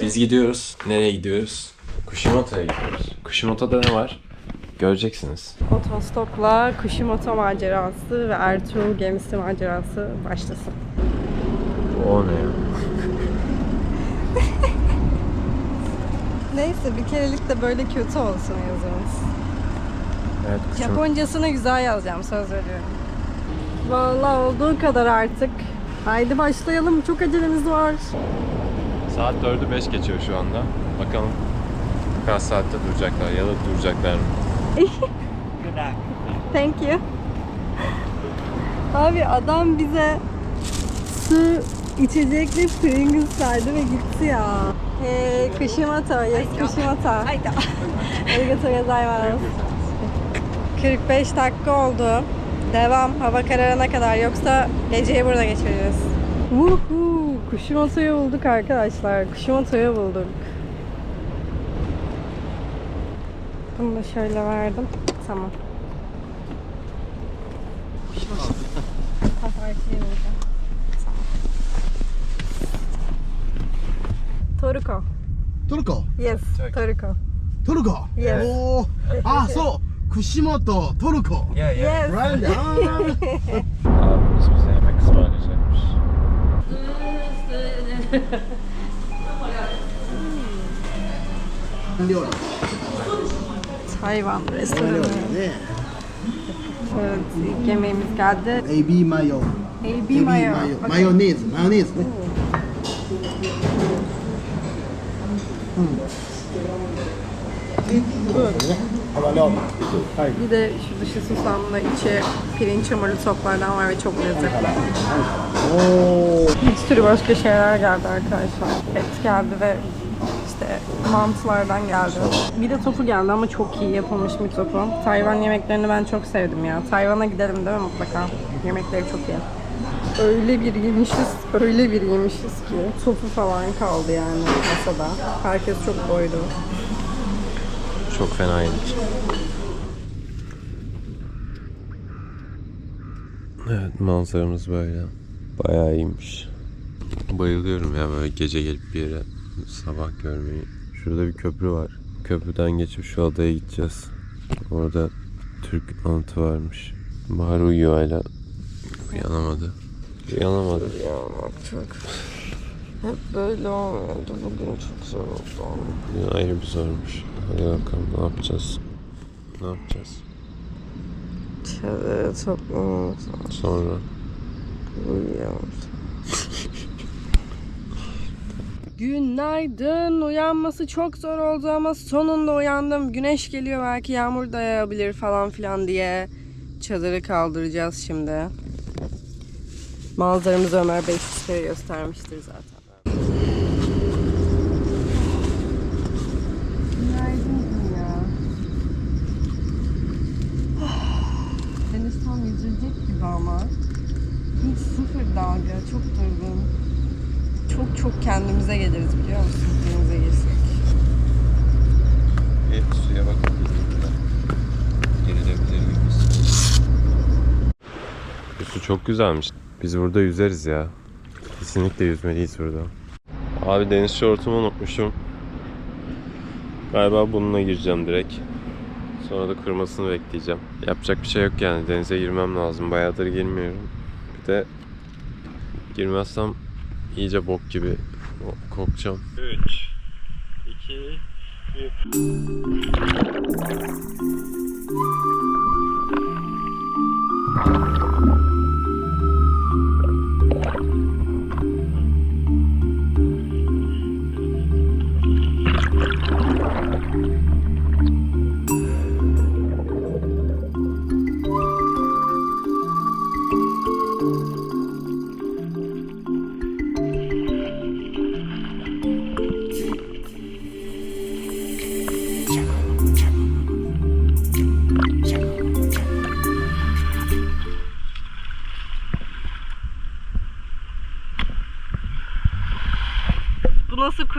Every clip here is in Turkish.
Biz gidiyoruz. Nereye gidiyoruz? Kushimoto'ya gidiyoruz. Kushimoto'da ne var? Göreceksiniz. Otostopla Kushimoto macerası ve Ertuğrul gemisi macerası başlasın. O ne ya? Neyse bir kerelik de böyle kötü olsun yazımız. Evet, Kushimoto. Japoncasını güzel yazacağım söz veriyorum. Vallahi olduğu kadar artık. Haydi başlayalım çok acelemiz var. Saat 4'ü 5 geçiyor şu anda. Bakalım kaç saatte duracaklar ya da duracaklar mı? Thank you. Abi adam bize su içecekli Pringles verdi ve gitti ya. Hey, Kushimoto, yes Kushimoto. Hayda. Arigato gozaimasu. 45 dakika oldu. Devam hava kararına kadar yoksa geceyi burada geçireceğiz. Woohoo! Kuşimoto'yu bulduk arkadaşlar. Kuşimoto'yu bulduk. Bunu da şöyle verdim. Tamam. Kuşimoto. Kafartıyı bulacağım. Toruko. Yes, Toruko. Toruko? Yes. Oh, ah, so, Kushimoto, Toruko. Yeah, yeah. Yes. Right? Ah. 料理 Tayvan 料 restoranı. 理ね Evet, ilk yemeğimiz geldi. エビマヨ AB mayo. マヨネーズマヨネーズね Bir de şu dışı susamlı, içi pirinç hamurlu soplardan var ve çok lezzetli. Bir sürü başka şeyler geldi arkadaşlar. Et geldi ve işte mantılardan geldi. Bir de tofu geldi ama çok iyi yapılmış bir tofu. Tayvan yemeklerini ben çok sevdim ya. Tayvan'a gidelim değil mi mutlaka? Yemekleri çok iyi. Öyle bir yemişiz, öyle bir yemişiz ki. Tofu falan kaldı yani masada. Herkes çok doydu. Çok fena yedik. Evet manzaramız böyle. Bayağı iyiymiş. Bayılıyorum ya böyle gece gelip bir yere sabah görmeyi. Şurada bir köprü var. Köprüden geçip şu adaya gideceğiz. Orada Türk anıtı varmış. Bahar uyuyor hala. Uyanamadı. Uyanamadı. Çok. Hep böyle olmuyordu. Bugün çok zor oldu. Bugün ayrı bir zormuş. Hadi bakalım ne yapacağız? Ne yapacağız? Çadır toplumumuz Sonra uyuyoruz. Günaydın. Uyanması çok zor oldu ama sonunda uyandım. Güneş geliyor belki yağmur da yağabilir falan filan diye. Çadırı kaldıracağız şimdi. Manzaramızı Ömer Bey size göstermiştir zaten. Günaydın dünya. Deniz tam yüzülecek gibi ama. Hiç sıfır dalga, çok durgun. Çok çok kendimize geliriz biliyor musun denize girsek. bir suya bakıp gerilebilir miyiz? Bu su çok güzelmiş. Biz burada yüzeriz ya. Kesinlikle yüzmeliyiz burada. Abi deniz şortumu unutmuşum. Galiba bununla gireceğim direkt. Sonra da kırmasını bekleyeceğim. Yapacak bir şey yok yani. Denize girmem lazım. Bayağıdır girmiyorum de girmezsem iyice bok gibi kokacağım. 3 2 1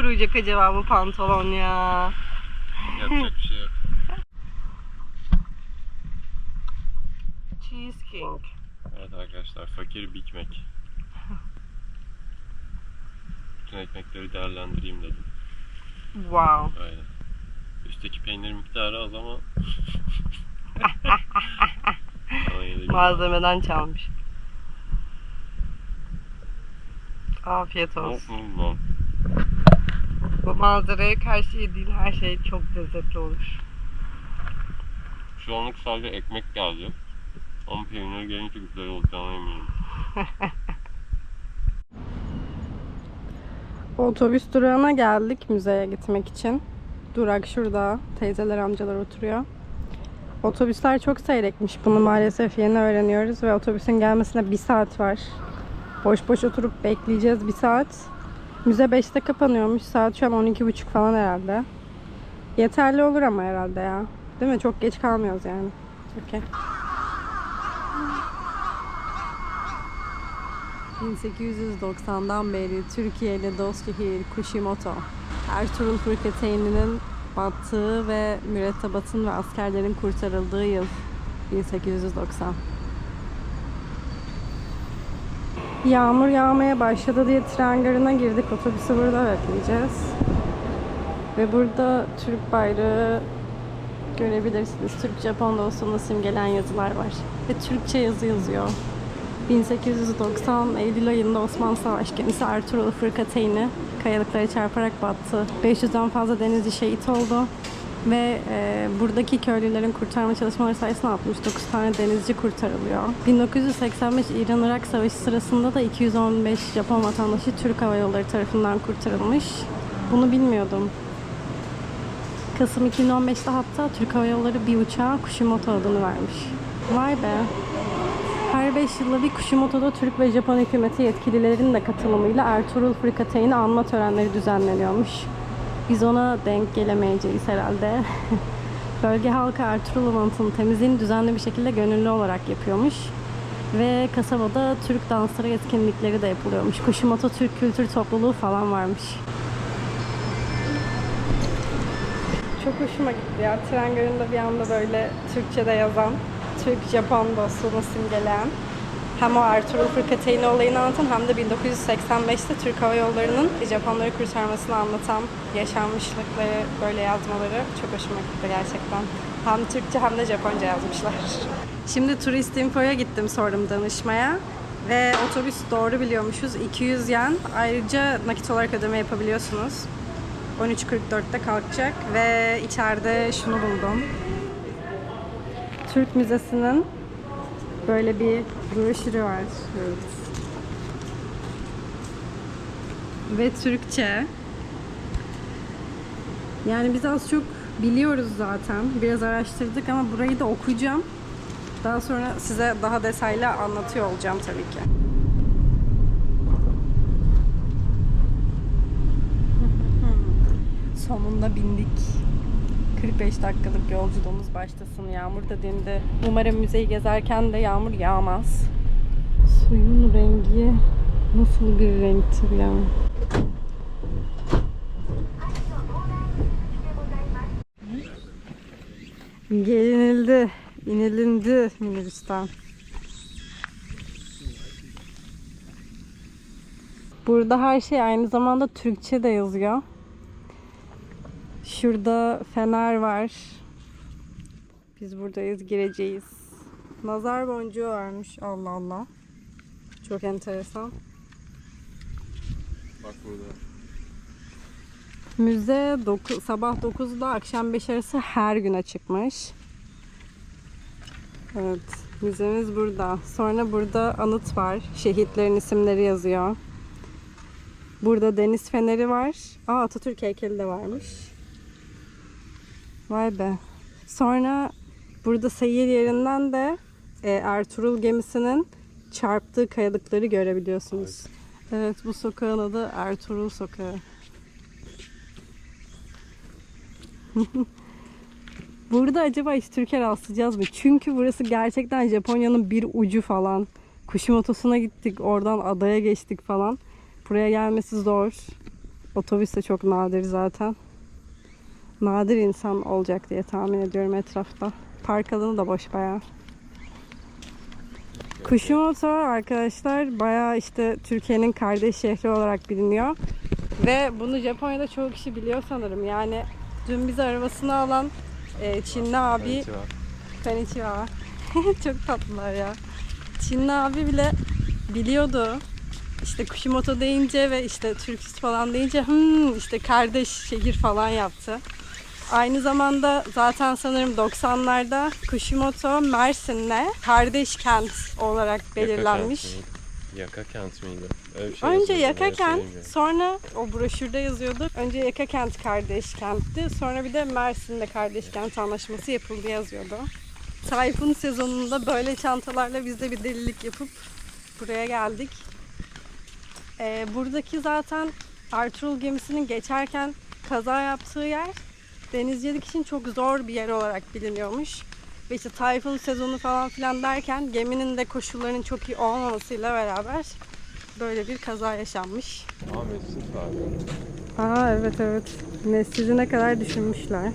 kuruyacak acaba bu pantolon ya? Yapacak bir şey yok. Cheese King. Evet arkadaşlar fakir Big Mac. Bütün ekmekleri değerlendireyim dedim. Wow. Aynen. Üstteki peynir miktarı az ama... Malzemeden çalmış. Afiyet olsun. Bu manzaraya karşı yediğin her şey çok lezzetli olur. Şu anlık sadece ekmek geldi. Ama peynir gelince güzel olacağına eminim. Otobüs durağına geldik müzeye gitmek için. Durak şurada. Teyzeler amcalar oturuyor. Otobüsler çok seyrekmiş. Bunu maalesef yeni öğreniyoruz ve otobüsün gelmesine bir saat var. Boş boş oturup bekleyeceğiz bir saat. Müze 5'te kapanıyormuş. Saat şu an 12.30 falan herhalde. Yeterli olur ama herhalde ya. Değil mi? Çok geç kalmıyoruz yani. Okey. 1890'dan beri Türkiye'li dost şehir Kushimoto, Ertuğrul Fırkateyninin battığı ve mürettebatın ve askerlerin kurtarıldığı yıl 1890. Yağmur yağmaya başladı diye tren garına girdik. Otobüsü burada bekleyeceğiz. Ve burada Türk bayrağı görebilirsiniz. Türk-Japon dostluğunu simgelen yazılar var. Ve Türkçe yazı yazıyor. 1890 Eylül ayında Osmanlı Savaş gemisi Ertuğrul Fırkateyni kayalıklara çarparak battı. 500'den fazla denizci şehit oldu. Ve e, buradaki köylülerin kurtarma çalışmaları sayesinde 69 tane denizci kurtarılıyor. 1985 İran-Irak Savaşı sırasında da 215 Japon vatandaşı Türk Hava Yolları tarafından kurtarılmış. Bunu bilmiyordum. Kasım 2015'te hatta Türk Hava Yolları bir uçağa Kushimoto adını vermiş. Vay be. Her 5 yılda bir Kushimoto'da Türk ve Japon hükümeti yetkililerinin de katılımıyla Ertuğrul Fırkateyn'i anma törenleri düzenleniyormuş. Biz ona denk gelemeyeceğiz herhalde. Bölge halkı Ertuğrul anıtının temizliğini düzenli bir şekilde gönüllü olarak yapıyormuş. Ve kasabada Türk dansları etkinlikleri de yapılıyormuş. Kushimoto Türk Kültür Topluluğu falan varmış. Çok hoşuma gitti ya. Tren garında bir anda böyle Türkçe'de yazan, Türk-Japon dostluğunu simgeleyen hem o Ertuğrul Fırkateyni olayını anlatan hem de 1985'te Türk Hava Yolları'nın Japonları kurtarmasını anlatan yaşanmışlıkları böyle yazmaları çok hoşuma gitti gerçekten. Hem Türkçe hem de Japonca yazmışlar. Şimdi turist infoya gittim sordum danışmaya. Ve otobüs doğru biliyormuşuz. 200 yen. Ayrıca nakit olarak ödeme yapabiliyorsunuz. 13.44'te kalkacak ve içeride şunu buldum. Türk Müzesi'nin böyle bir broşürü var. Evet. Ve Türkçe. Yani biz az çok biliyoruz zaten. Biraz araştırdık ama burayı da okuyacağım. Daha sonra size daha detaylı anlatıyor olacağım tabii ki. Sonunda bindik. 45 dakikalık yolculuğumuz başlasın. Yağmur da dindi. Umarım müzeyi gezerken de yağmur yağmaz. Suyun rengi nasıl bir renktir ya? Gelinildi, inilindi minibüsten. Burada her şey aynı zamanda Türkçe de yazıyor. Şurada fener var. Biz buradayız, gireceğiz. Nazar boncuğu varmış. Allah Allah. Çok enteresan. Bak burada. Müze doku- sabah 9'da akşam 5 arası her gün açıkmış. Evet, müzemiz burada. Sonra burada anıt var. Şehitlerin isimleri yazıyor. Burada deniz feneri var. Aa Atatürk heykeli de varmış. Vay be. Sonra burada seyir yerinden de e, Ertuğrul gemisinin çarptığı kayalıkları görebiliyorsunuz. Evet bu sokağın adı Ertuğrul Sokağı. Burada acaba hiç Türkiye rastlayacağız mı? Çünkü burası gerçekten Japonya'nın bir ucu falan. Kushimoto'suna gittik, oradan adaya geçtik falan. Buraya gelmesi zor. Otobüs de çok nadir zaten. Nadir insan olacak diye tahmin ediyorum etrafta. Park alanı da boş bayağı. Kushimoto arkadaşlar bayağı işte Türkiye'nin kardeş şehri olarak biliniyor. Ve bunu Japonya'da çoğu kişi biliyor sanırım. Yani dün bize arabasını alan e, Çinli abi Konnichiwa. Çok tatlılar ya. Çinli abi bile biliyordu. İşte Kushimoto deyince ve işte Türkist falan deyince hmm, işte kardeş şehir falan yaptı. Aynı zamanda zaten sanırım 90'larda Kushimoto Mersin'le kardeş kent olarak belirlenmiş. Yaka kent miydi? Öyle şey Önce Yaka kent, sonra o broşürde yazıyordu. Önce Yaka kent kardeş kentti. Sonra bir de Mersin'de kardeş kent anlaşması yapıldı yazıyordu. Tayfun sezonunda böyle çantalarla biz de bir delilik yapıp buraya geldik. Ee, buradaki zaten Ertuğrul gemisinin geçerken kaza yaptığı yer denizcilik için çok zor bir yer olarak biliniyormuş. Ve işte tayfun sezonu falan filan derken geminin de koşullarının çok iyi olmamasıyla beraber böyle bir kaza yaşanmış. Aa Mesut abi. Aa evet evet. Mescidi ne kadar düşünmüşler.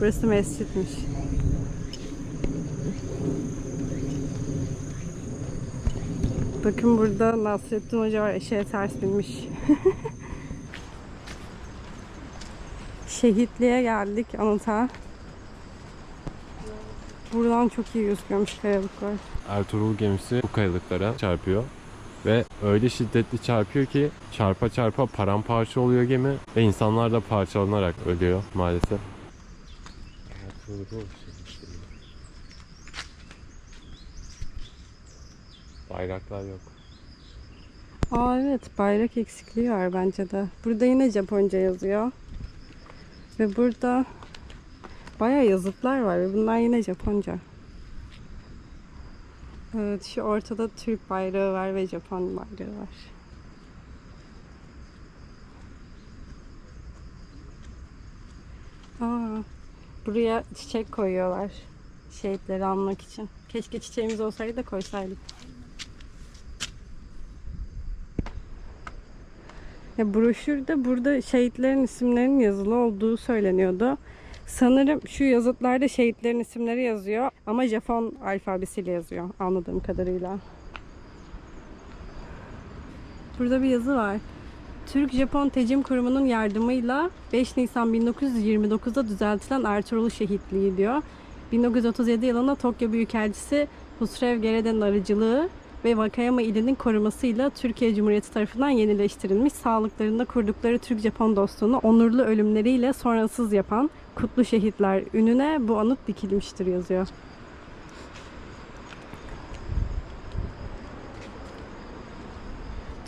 Burası mescitmiş. Bakın burada Nasrettin Hoca var. Eşeğe ters binmiş. Şehitliğe geldik anıta. Buradan çok iyi gözüküyormuş kayalıklar. Ertuğrul gemisi bu kayalıklara çarpıyor. Ve öyle şiddetli çarpıyor ki çarpa çarpa paramparça oluyor gemi ve insanlar da parçalanarak ölüyor maalesef. Bayraklar yok. Aa evet bayrak eksikliği var bence de. Burada yine Japonca yazıyor. Ve burada bayağı yazıtlar var ve bunlar yine Japonca. Evet şu ortada Türk bayrağı var ve Japon bayrağı var. Aa, buraya çiçek koyuyorlar. Şehitleri anmak için. Keşke çiçeğimiz olsaydı da koysaydık. Ya broşürde burada şehitlerin isimlerinin yazılı olduğu söyleniyordu. Sanırım şu yazıtlarda şehitlerin isimleri yazıyor ama Japon alfabesiyle yazıyor anladığım kadarıyla. Burada bir yazı var. Türk-Japon Tecim Kurumu'nun yardımıyla 5 Nisan 1929'da düzeltilen Ertuğrul Şehitliği diyor. 1937 yılında Tokyo Büyükelçisi Husrev Gerede'nin aracılığı ve Wakayama ilinin korumasıyla Türkiye Cumhuriyeti tarafından yenileştirilmiş sağlıklarında kurdukları Türk-Japon dostluğunu onurlu ölümleriyle sonrasız yapan kutlu şehitler ününe bu anıt dikilmiştir yazıyor.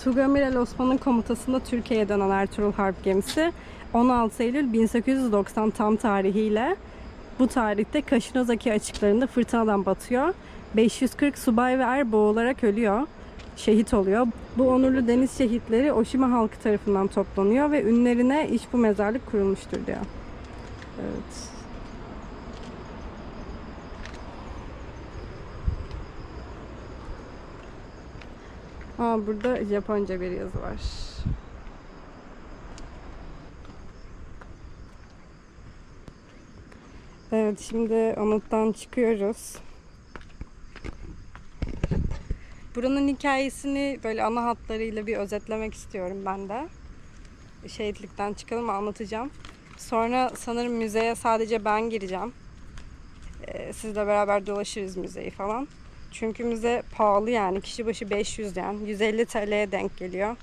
Tugamiral Osman'ın komutasında Türkiye'ye dönen Ertuğrul Harp gemisi 16 Eylül 1890 tam tarihiyle bu tarihte Kaşinozaki açıklarında fırtınadan batıyor. 540 subay ve er boğularak ölüyor. Şehit oluyor. Bu onurlu deniz şehitleri Oshima halkı tarafından toplanıyor ve ünlerine iş bu mezarlık kurulmuştur diyor. Evet. Aa, burada Japonca bir yazı var. Evet şimdi anıttan çıkıyoruz. Buranın hikayesini böyle ana hatlarıyla bir özetlemek istiyorum ben de. Şehitlikten çıkalım anlatacağım. Sonra sanırım müzeye sadece ben gireceğim. Ee, sizle beraber dolaşırız müzeyi falan. Çünkü müze pahalı yani. Kişi başı 500 yen. 150 TL'ye denk geliyor.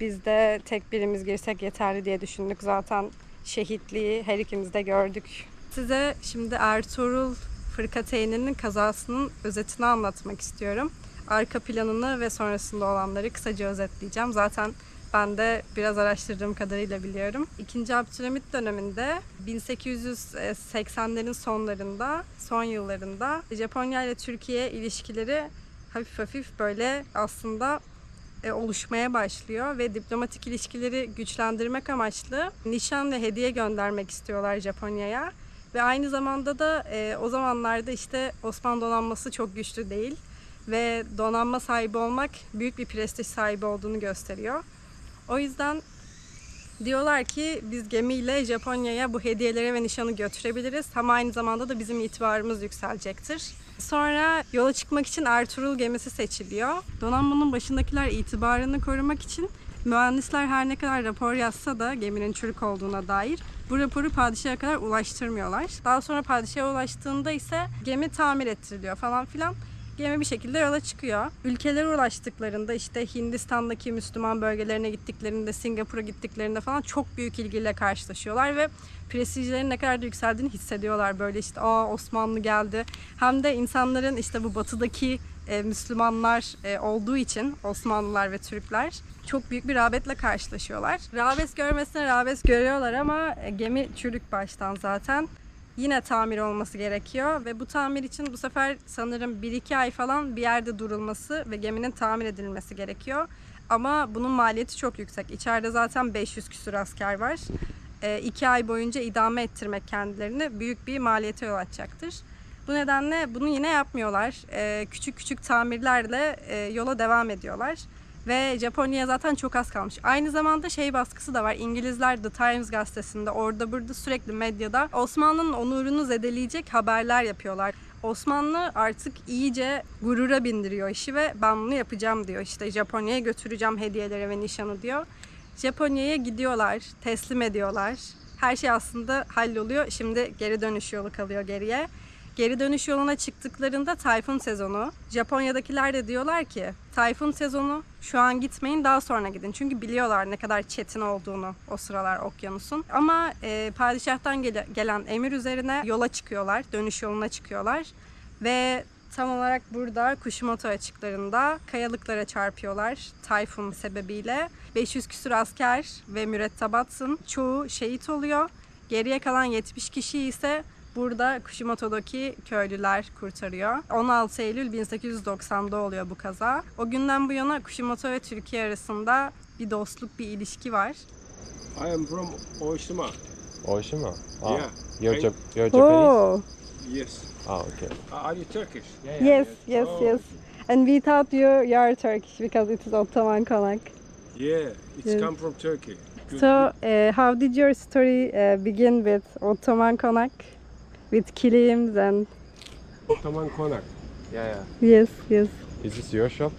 Biz de tek birimiz girsek yeterli diye düşündük. Zaten şehitliği her ikimiz de gördük. Size şimdi Ertuğrul Fırkateyn'in kazasının özetini anlatmak istiyorum. Arka planını ve sonrasında olanları kısaca özetleyeceğim. Zaten ben de biraz araştırdığım kadarıyla biliyorum. İkinci Abdülhamit döneminde 1880'lerin sonlarında, son yıllarında Japonya ile Türkiye ilişkileri hafif hafif böyle aslında e, oluşmaya başlıyor ve diplomatik ilişkileri güçlendirmek amaçlı nişan ve hediye göndermek istiyorlar Japonya'ya. Ve aynı zamanda da e, o zamanlarda işte Osmanlı donanması çok güçlü değil ve donanma sahibi olmak büyük bir prestij sahibi olduğunu gösteriyor. O yüzden diyorlar ki biz gemiyle Japonya'ya bu hediyeleri ve nişanı götürebiliriz. Ama aynı zamanda da bizim itibarımız yükselecektir. Sonra yola çıkmak için Ertuğrul gemisi seçiliyor. Donanmanın başındakiler itibarını korumak için Mühendisler her ne kadar rapor yazsa da geminin çürük olduğuna dair bu raporu padişaha kadar ulaştırmıyorlar. Daha sonra padişaha ulaştığında ise gemi tamir ettiriliyor falan filan. Gemi bir şekilde yola çıkıyor. Ülkelere ulaştıklarında işte Hindistan'daki Müslüman bölgelerine gittiklerinde, Singapur'a gittiklerinde falan çok büyük ilgiyle karşılaşıyorlar ve prestijlerin ne kadar da yükseldiğini hissediyorlar. Böyle işte aa Osmanlı geldi. Hem de insanların işte bu batıdaki e, Müslümanlar e, olduğu için Osmanlılar ve Türkler çok büyük bir rağbetle karşılaşıyorlar. Rağbet görmesine rağbet görüyorlar ama e, gemi çürük baştan zaten. Yine tamir olması gerekiyor ve bu tamir için bu sefer sanırım 1-2 ay falan bir yerde durulması ve geminin tamir edilmesi gerekiyor. Ama bunun maliyeti çok yüksek. İçeride zaten 500 küsur asker var. 2 ay boyunca idame ettirmek kendilerini büyük bir maliyete yol açacaktır. Bu nedenle bunu yine yapmıyorlar. Ee, küçük küçük tamirlerle e, yola devam ediyorlar. Ve Japonya'ya zaten çok az kalmış. Aynı zamanda şey baskısı da var. İngilizler The Times gazetesinde orada burada sürekli medyada Osmanlı'nın onurunu zedeleyecek haberler yapıyorlar. Osmanlı artık iyice gurura bindiriyor işi ve ben bunu yapacağım diyor. İşte Japonya'ya götüreceğim hediyeleri ve nişanı diyor. Japonya'ya gidiyorlar, teslim ediyorlar. Her şey aslında halloluyor. Şimdi geri dönüş yolu kalıyor geriye. Geri dönüş yoluna çıktıklarında tayfun sezonu. Japonya'dakiler de diyorlar ki tayfun sezonu şu an gitmeyin daha sonra gidin. Çünkü biliyorlar ne kadar çetin olduğunu o sıralar okyanusun. Ama e, padişahtan gele- gelen emir üzerine yola çıkıyorlar. Dönüş yoluna çıkıyorlar. Ve tam olarak burada Kushimoto açıklarında kayalıklara çarpıyorlar tayfun sebebiyle. 500 küsur asker ve mürettebatsın çoğu şehit oluyor. Geriye kalan 70 kişi ise burada Kushimoto'daki köylüler kurtarıyor. 16 Eylül 1890'da oluyor bu kaza. O günden bu yana Kushimoto ve Türkiye arasında bir dostluk, bir ilişki var. I am from Oshima. Oshima? Ah, Yeah. You're, I- Jap- you're Japanese? Yes. Ah, okay. Uh, Are you Turkish? Yes, yes, Oh. yes. And we thought you, you are Turkish because it is Ottoman Konak. Yeah, it's Yes. come from Turkey. Good, So, uh, how did your story uh, begin with Ottoman Konak? With kilims and... Ottoman Konak. Yeah, yeah. Yes, yes. Is this your shop?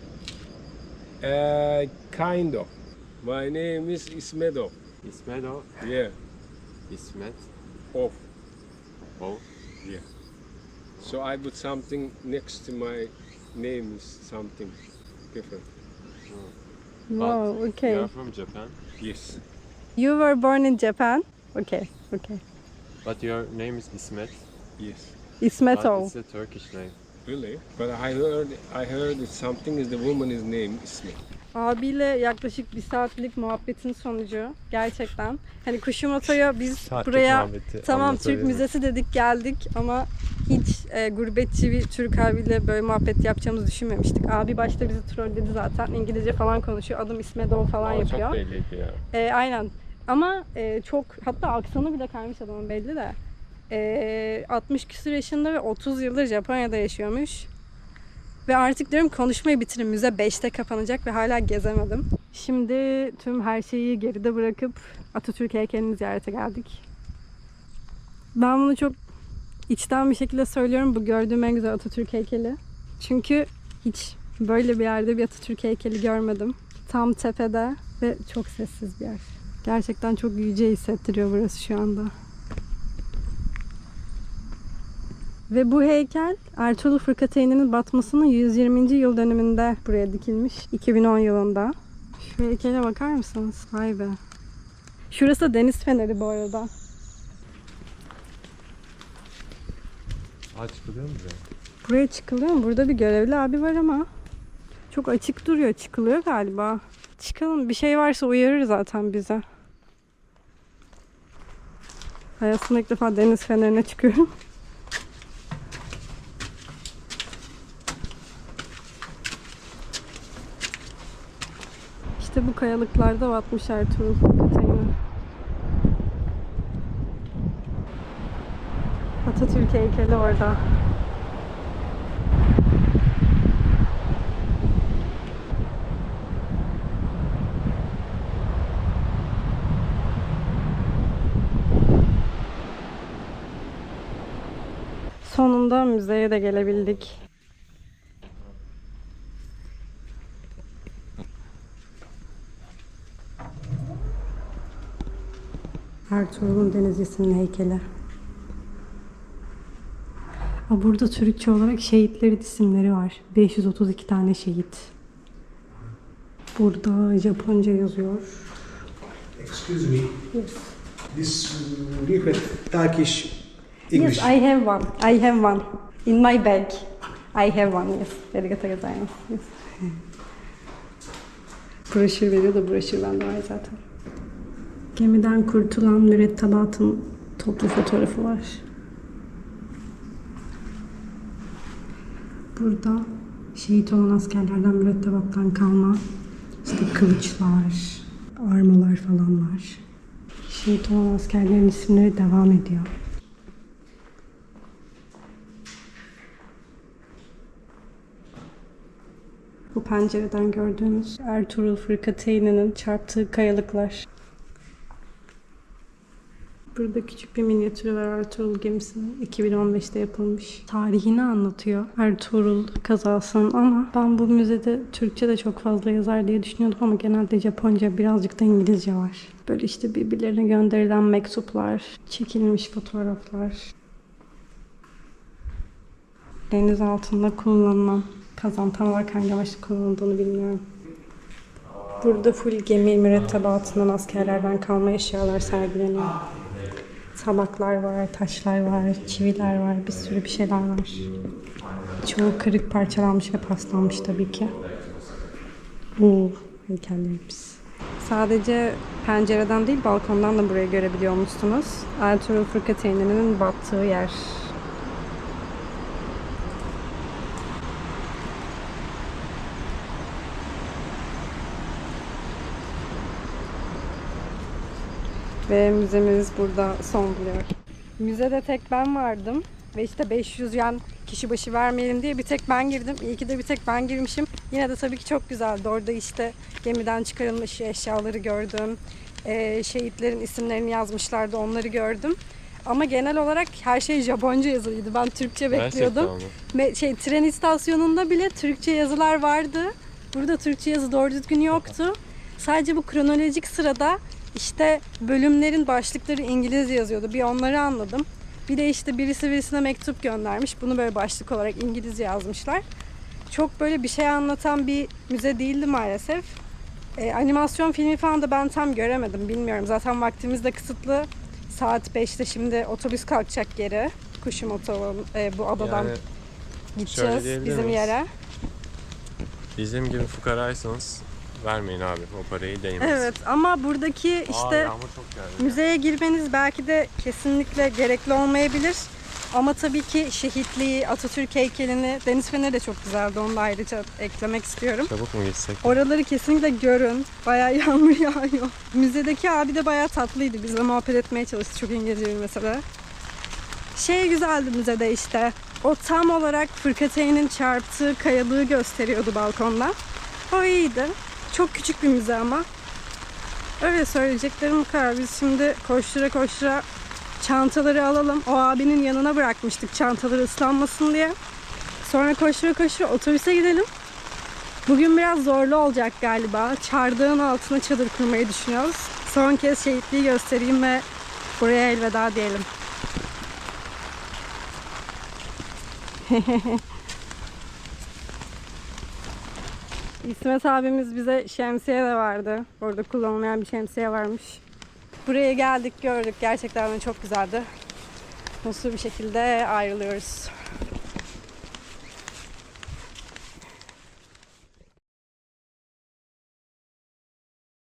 Uh, kind of. My name is Ismedov. Ismedo. Yeah, Ismet. of. Oh. Yeah. So I put something next to my name is something different. Wow, okay. You are from Japan, Yes. You were born in Japan? Okay, okay. But your name is Ismet. Yes. But Ismetov. it's a Turkish name. Really? But I heard I heard that something is the woman's name Ismet. Abiyle yaklaşık bir saatlik muhabbetin sonucu gerçekten. Hani Kushimoto'ya biz buraya tamam Türk Müzesi dedik geldik ama hiç e, gurbetçi bir Türk abiyle böyle muhabbet yapacağımızı düşünmemiştik. Abi başta bizi trolledi zaten. İngilizce falan konuşuyor. Adım İsmedov falan yapıyor. Çok belliydi ya. E, aynen. Ama e, çok hatta aksanı bile kaymış adamın belli de. E, 60 küsur yaşında ve 30 yıldır Japonya'da yaşıyormuş. Ve artık diyorum konuşmayı bitirin. Müze 5'te kapanacak ve hala gezemedim. Şimdi tüm her şeyi geride bırakıp Atatürk heykelini ziyarete geldik. Ben bunu çok içten bir şekilde söylüyorum. Bu gördüğüm en güzel Atatürk heykeli. Çünkü hiç böyle bir yerde bir Atatürk heykeli görmedim. Tam tepede ve çok sessiz bir yer. Gerçekten çok yüce hissettiriyor burası şu anda. Ve bu heykel Ertuğrul Fırkateyn'in batmasının 120. yıl dönümünde buraya dikilmiş. 2010 yılında. Şu heykele bakar mısınız? Vay be. Şurası da deniz feneri bu arada. Aa çıkılıyor mu buraya? Buraya çıkılıyor mu? Burada bir görevli abi var ama çok açık duruyor. Çıkılıyor galiba. Çıkalım. Bir şey varsa uyarır zaten bize. Hayatımda ilk defa deniz fenerine çıkıyorum. İşte bu kayalıklarda batmış Ertuğrul Fırkateyn'i. Atatürk heykeli orada. sonunda müzeye de gelebildik. Ertuğrul'un Denizlisi'nin heykeli. Burada Türkçe olarak şehitlerin isimleri var. 532 tane şehit. Burada Japonca yazıyor. Excuse me. Yes. This uh, leaflet Turkish English. Yes, I have one. I have one. In my bag. I have one, yes. Arigato gozaimasu. Yes. broşür veriyor da broşür bende var zaten. Gemiden kurtulan mürettebatın toplu fotoğrafı var. Burada şehit olan askerlerden mürettebattan kalma işte kılıçlar, armalar falan var. Şehit olan askerlerin isimleri devam ediyor. Bu pencereden gördüğünüz Ertuğrul Fırkateyn'in çarptığı kayalıklar. Burada küçük bir minyatürü var Ertuğrul gemisinin. 2015'te yapılmış. Tarihini anlatıyor Ertuğrul kazasının ama ben bu müzede Türkçe de çok fazla yazar diye düşünüyordum ama genelde Japonca birazcık da İngilizce var. Böyle işte birbirlerine gönderilen mektuplar, çekilmiş fotoğraflar. Deniz altında kullanılan kazan tam olarak hangi amaçla kullanıldığını bilmiyorum. Burada full gemi mürettebatından askerlerden kalma eşyalar sergileniyor. Tabaklar var, taşlar var, çiviler var, bir sürü bir şeyler var. Çoğu kırık parçalanmış ve paslanmış tabii ki. Bu heykellerimiz. Sadece pencereden değil balkondan da burayı görebiliyor musunuz? Ertuğrul Fırkateyn'in battığı yer. Ve müzemiz burada son buluyor. Müzede tek ben vardım. Ve işte 500 yen kişi başı vermeyelim diye bir tek ben girdim. İyi ki de bir tek ben girmişim. Yine de tabii ki çok güzeldi. Orada işte gemiden çıkarılmış eşyaları gördüm. Ee, şehitlerin isimlerini yazmışlardı onları gördüm. Ama genel olarak her şey Japonca yazılıydı. Ben Türkçe bekliyordum. Me- şey tren istasyonunda bile Türkçe yazılar vardı. Burada Türkçe yazı doğru düzgün yoktu. Sadece bu kronolojik sırada işte bölümlerin başlıkları İngilizce yazıyordu. Bir onları anladım. Bir de işte birisi birisine mektup göndermiş. Bunu böyle başlık olarak İngilizce yazmışlar. Çok böyle bir şey anlatan bir müze değildi maalesef. Ee, animasyon filmi falan da ben tam göremedim. Bilmiyorum. Zaten vaktimiz de kısıtlı. Saat 5'te şimdi otobüs kalkacak geri. Kuşimoto e, bu adadan Yani gideceğiz bizim miyiz? yere. Bizim gibi fukaraysanız vermeyin abi o parayı değmez. Evet ama buradaki Aa, işte geldi. müzeye girmeniz belki de kesinlikle gerekli olmayabilir. Ama tabii ki şehitliği, Atatürk heykelini, Deniz Feneri de çok güzeldi. Onu da ayrıca eklemek istiyorum. Çabuk mu gitsek? Oraları kesinlikle görün. Bayağı yağmur yağıyor. Müzedeki abi de bayağı tatlıydı. Bizle muhabbet etmeye çalıştı. Çok İngilizce mesela. Şey güzeldi müzede işte. O tam olarak fırkateyn'in çarptığı kayalığı gösteriyordu balkondan. O iyiydi. Çok küçük bir müze ama. Öyle söyleyeceklerim bu kadar. Biz şimdi koştura koştura çantaları alalım. O abinin yanına bırakmıştık çantaları ıslanmasın diye. Sonra koştura koştura otobüse gidelim. Bugün biraz zorlu olacak galiba. Çardağın altına çadır kurmayı düşünüyoruz. Son kez şehitliği göstereyim ve buraya elveda diyelim. İsmet abimiz bize şemsiye de vardı. Orada kullanılmayan bir şemsiye varmış. Buraya geldik gördük. Gerçekten çok güzeldi. Nasıl bir şekilde ayrılıyoruz.